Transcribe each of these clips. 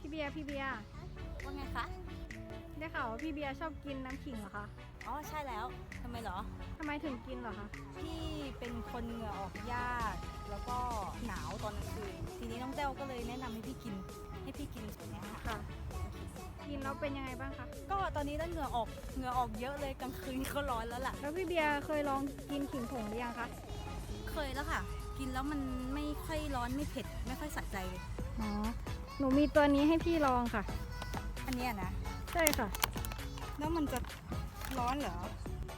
พี่เบียร์พี่เบียร์ว่าไงคะ ได้ข่าวว่าพี่เบียร์ชอบกินน้ำขิงเหรอคะ อ๋อใช่แล้วทำไมเหรอ ทำไมถึงกินเหรอคะ พี่เป็นคนเหงื่อออกยาก แล้วก็หนาวตอนกลางคืน ทีนี้น้องเต้วก็เลยแนะนำให้พี่กิน ให้พี่กินอย่างเงี้ยค่ะ ค่ะ กินแล้วเป็นยังไงบ้างคะ ก็ตอนนี้ก็เหงื่อออกเหงื่อออกเยอะเลยกลางคืนก็ร้อนแล้วล่ะ แล้วพี่เบียร์เคยลองกินขิงผงหรือยังคะ เคยแล้วค่ะ กินแล้วมันไม่ค่อยร้อนไม่เผ็ด ไม่ค่อยสะใจเลยอ๋อ หนูมีตัวนี้ให้พี่ลองค่ะ อันเนี้ยนะ ใช่ค่ะ แล้วมันจะร้อนเหรอ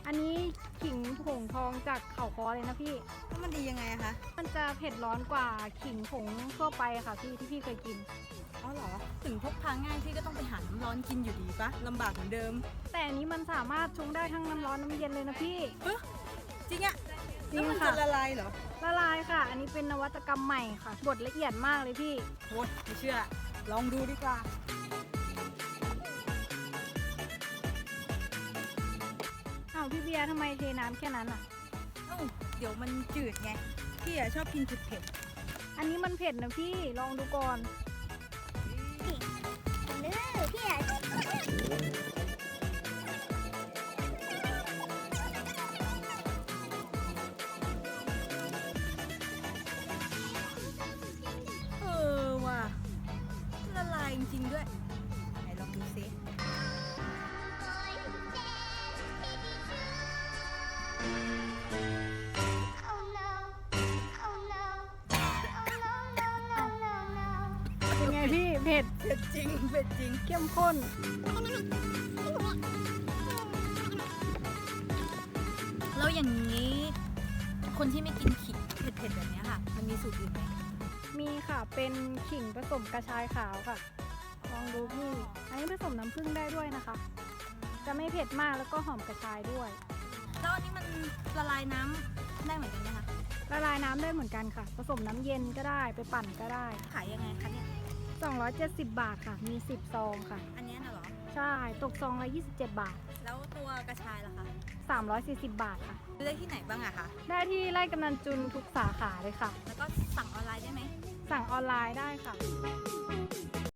อันนี้ขิงผงทองจากเขาคอเลยนะพี่ แล้วมันดียังไงอะคะมันจะเผ็ดร้อนกว่าขิงผงทั่วไปค่ะพี่ที่พี่เคยกิน อ๋อเหรอ ถึงพกพาง่ายพี่ก็ต้องไปหาน้ำร้อนกินอยู่ดีปะลำบากเหมือนเดิมแต่อันนี้มันสามารถชงได้ทั้งน้ำร้อนน้ำเย็นเลยนะพี่ เฮ้ยจริงอะจริงแล้วมันค่ะ จะละลายเหรอละลายค่ะ อันนี้เป็นนวัตกรรมใหม่ค่ะบดละเอียดมากเลยพี่โอ้ยไม่เชื่อ ลองดูดีกว่า อ้าวพี่เบียร์ทำไมเทน้ำแค่นั้นอะ เอ้าเดี๋ยวมันจืดไง พี่อะชอบกินเผ็ดอันนี้มันเผ็ดนะพี่ ลองดูก่อน ไงพี่เผ็ดเผ็ดจริงเผ็ดจริงเข้มข้นแล้วอย่างนี้ คนที่ไม่กินขิงเผ็ดๆแบบเนี้ยค่ะ มันมีสูตรอื่นไหมมีค่ะเป็นขิงผสมกระชายขาวค่ะ ลองดูพี่ อันนี้ผสมน้ำผึ้งได้ด้วยนะคะ จะไม่เผ็ดมากแล้วก็หอมกระชายด้วย แล้วอันนี้มันละลายน้ำได้เหมือนกันไหมคะละลายน้ำได้เหมือนกันค่ะ ผสมน้ำเย็นก็ได้ไปปั่นก็ได้ ขายยังไงคะเนี่ย 270 บาทค่ะ มี 10 ซองค่ะ อันเนี้ยน่ะเหรอ ใช่ ตกซองละ27 บาท แล้วตัวกระชายล่ะคะ340 บาทค่ะ ซื้อได้ที่ไหนบ้างอะคะ ได้ที่ไร่กำนันจุนทุกสาขาเลยค่ะ แล้วก็สั่งออนไลน์ได้ไหม สั่งออนไลน์ได้ค่ะ